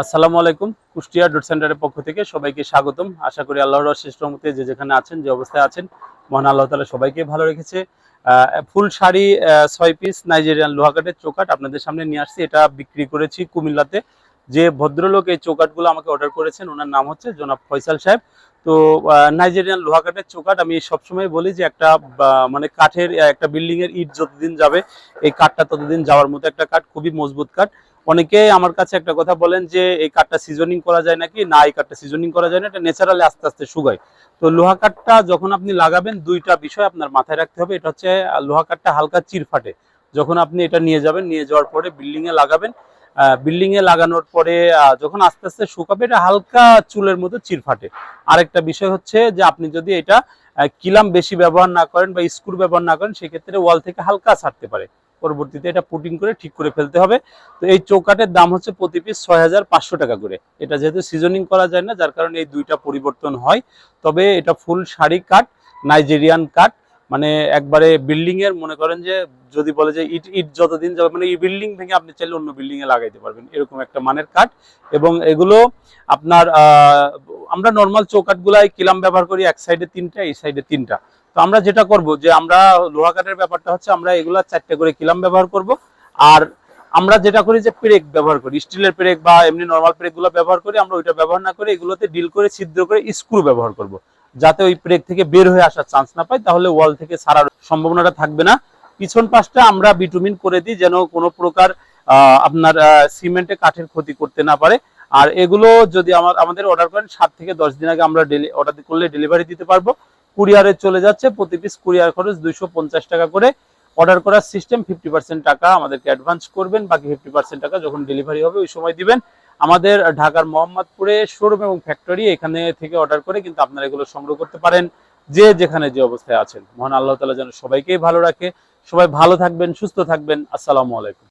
আসসালামু আলাইকুম, কুষ্টিয়া ডট সেন্টারের পক্ষ থেকে সবাইকে স্বাগতম। আশা করি আল্লাহর অশেষ রহমতে যে যেখানে আছেন, যে অবস্থায় আছেন, মহান আল্লাহ তালা সবাইকে ভালো রেখেছে। ফুল শাড়ি ছয় পিস নাইজেরিয়ান লোহাকাটের চৌকাট আপনাদের সামনে নিয়ে আসছি। এটা বিক্রি করেছি কুমিল্লাতে। যে ভদ্রলোক এই চৌকাটগুলো আমাকে অর্ডার করেছেন, ওনার নাম হচ্ছে জনাব ফয়সাল সাহেব। তো নাইজেরিয়ান লোহাকাটের চৌকাট আমি সবসময় বলি যে একটা মানে কাঠের, একটা বিল্ডিং এর ইট যতদিন যাবে, এই কাঠটা ততদিন যাওয়ার মতো একটা কাঠ, খুবই মজবুত কাঠ। অনেকে আমার কাছে একটা কথা বলেন যে, এই কাঠটা সিজনিং করা যায় নাকি? না, এই কাঠটা সিজনিং করা যায় না, এটা ন্যাচারালি আস্তে আস্তে শুকায়। তো লোহা কাঠটা যখন আপনি লাগাবেন, দুইটা বিষয় আপনার মাথায় রাখতে হবে। এটা হচ্ছে লোহা কাঠটা হালকা চির ফাটে যখন আপনি এটা নিয়ে যাবেন, নিয়ে যাওয়ার পরে বিল্ডিং এ লাগাবেন বিল্ডিং এ লাগানোর পরে যখন আস্তে আস্তে শুকাবে, এটা হালকা চুলের মতো চির ফাটে আরেকটা বিষয় হচ্ছে যে, আপনি যদি এটা কিলাম বেশি ব্যবহার না করেন বা স্ক্রু ব্যবহার না করেন, সেক্ষেত্রে ওয়াল থেকে হালকা ছাড়তে পারে। পরবর্তীতে এটা পুটিং করে ঠিক করে ফেলতে হবে। তো এই চৌকাটের দাম হচ্ছে প্রতি পিস ছয় হাজার পাঁচশো টাকা করে। এটা যেহেতু সিজনিং করা যায় না, যার কারণে এই দুইটা পরিবর্তন হয়। তবে এটা ফুল শাড়ি কাঠ নাইজেরিয়ান কাঠ মানে একবারে বিল্ডিং এর, মনে করেন যে যদি বলে যে ইট ইট যতদিন যাবে মানে এই বিল্ডিং ভেঙে আপনি চাইলে অন্য বিল্ডিং এ লাগাইতে পারবেন, এরকম একটা মানের কাঠ। এবং এগুলো আপনার আমরা নর্মাল চৌকাট গুলাই কিলাম ব্যবহার করি, এক সাইডে তিনটা, এই সাইডে তিনটা। তো আমরা যেটা করব যে আমরা লোহা কাঠের ব্যাপারটা হচ্ছে আমরা এগুলা চারটে করে কিলাম ব্যবহার করব। আর আমরা যেটা করি যে পেরেক ব্যবহার করি, স্টিলের পেরেক বা এমনি নর্মাল পেরেকগুলো ব্যবহার করি, আমরা ওইটা ব্যবহার না করে এগুলোতে ডিল করে, ছিদ্র করে স্ক্রু ব্যবহার করব। যাতে ওই পেরেক থেকে বের হয়ে আসার চান্স না পাই, তাহলে ওয়াল থেকে সারার সম্ভাবনাটা থাকবে না। পিছন পাশটা আমরা বিটুমিন করে দিই যেন কোনো প্রকার আপনার সিমেন্টে কাঠের ক্ষতি করতে না পারে। আর এগুলো যদি আমাদের অর্ডার করেন, সাত থেকে দশ দিন আগে আমরা অর্ডার করলে ডেলিভারি দিতে পারব। কুরিয়ারে চলে যাচ্ছে। প্রতি পিস কুরিয়ার খরচ দুইশো পঞ্চাশ টাকা করে। অর্ডার করার সিস্টেম ফিফটি পার্সেন্ট টাকা আমাদেরকে অ্যাডভান্স করবেন। বাকি ফিফটি পার্সেন্ট টাকা যখন ডেলিভারি হবে, ওই সময় দিবেন। আমাদের ঢাকার মোহাম্মদপুরে শোরুম এবং ফ্যাক্টরি এখানে থেকে অর্ডার করে কিন্তু আপনারা এগুলো সংগ্রহ করতে পারেন। যে যেখানে যে অবস্থায় আছেন। মহান আল্লাহ তালা যেন সবাইকেই ভালো রাখে। সবাই ভালো থাকবেন, সুস্থ থাকবেন। আসসালামু আলাইকুম।